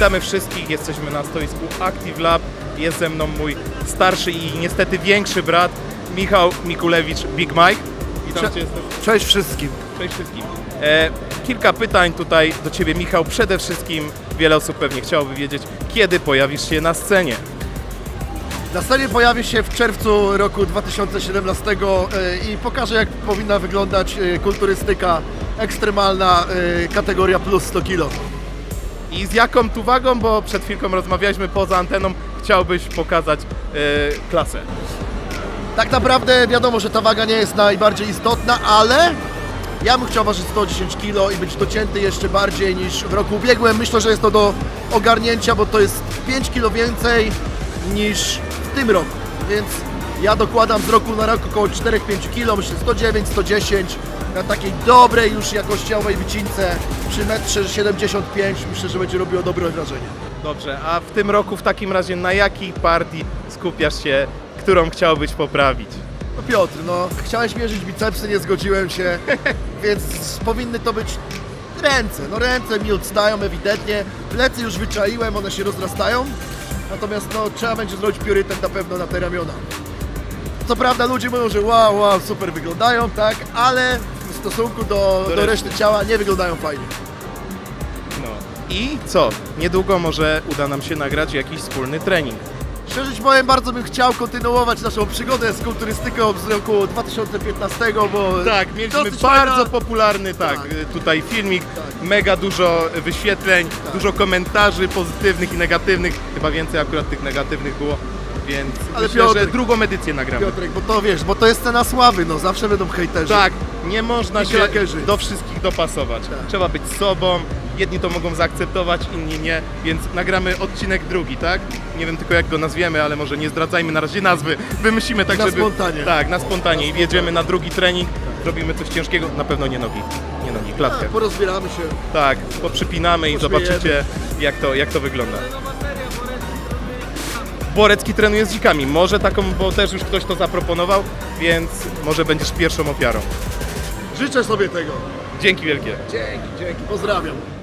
Witamy wszystkich, jesteśmy na stoisku Active Lab. Jest ze mną mój starszy i niestety większy brat Michał Mikulewicz, Big Mike. Witam Cze- Cię. Cześć wszystkim. Cześć wszystkim. E, kilka pytań tutaj do Ciebie, Michał. Przede wszystkim wiele osób pewnie chciałoby wiedzieć, kiedy pojawisz się na scenie. Na scenie pojawi się w czerwcu roku 2017 e, i pokażę jak powinna wyglądać e, kulturystyka ekstremalna e, kategoria plus 100 kg. I z jaką tu wagą, bo przed chwilką rozmawialiśmy poza anteną, chciałbyś pokazać e, klasę. Tak naprawdę wiadomo, że ta waga nie jest najbardziej istotna, ale ja bym chciał ważyć 110 kg i być docięty jeszcze bardziej niż w roku ubiegłym. Myślę, że jest to do ogarnięcia, bo to jest 5 kg więcej niż w tym roku. Więc ja dokładam z roku na rok około 4-5 kg, myślę 109, 110 na takiej dobrej już jakościowej wycince przy 1,75 m myślę, że będzie robiło dobre wrażenie. Dobrze, a w tym roku w takim razie na jakiej partii skupiasz się, którą chciałbyś poprawić? No Piotr, no chciałeś mierzyć bicepsy, nie zgodziłem się, więc powinny to być ręce. No ręce mi odstają ewidentnie, plecy już wyczaiłem, one się rozrastają, natomiast no trzeba będzie zrobić priorytet na pewno na te ramiona. Co prawda ludzie mówią, że wow, wow, super wyglądają, tak, ale stosunku do, Do reszty. ciała nie wyglądają fajnie. No. I co? Niedługo może uda nam się nagrać jakiś wspólny trening. Szczerze ci powiem, bardzo bym chciał kontynuować naszą przygodę z kulturystyką z roku 2015, bo Tak, mieliśmy bardzo fajna- popularny tak, Tak. tutaj filmik, Tak. mega dużo wyświetleń, dużo komentarzy pozytywnych i negatywnych, chyba więcej akurat tych negatywnych było, więc Ale myślę, Piotrek- drugą edycję nagramy. Piotrek, bo to wiesz, bo to jest cena sławy, no zawsze będą hejterzy. Tak, nie można I się krakerzy. do wszystkich dopasować. Tak. Trzeba być sobą, jedni to mogą zaakceptować, inni nie, więc nagramy odcinek drugi, tak? Nie wiem tylko jak go nazwiemy, ale może nie zdradzajmy na razie nazwy. Wymyślimy tak, Na żeby... spontanie. Tak, na spontanie i jedziemy na drugi trening, robimy coś ciężkiego, na pewno nie nogi, nie nogi, klatkę. Tak, porozbieramy się. Tak, poprzypinamy i zobaczycie jak to, jak to wygląda. Borecki trenuje z dzikami. Może taką, bo też już ktoś to zaproponował, więc może będziesz pierwszą ofiarą. Życzę sobie tego. Dzięki wielkie. Dzięki, dzięki. Pozdrawiam.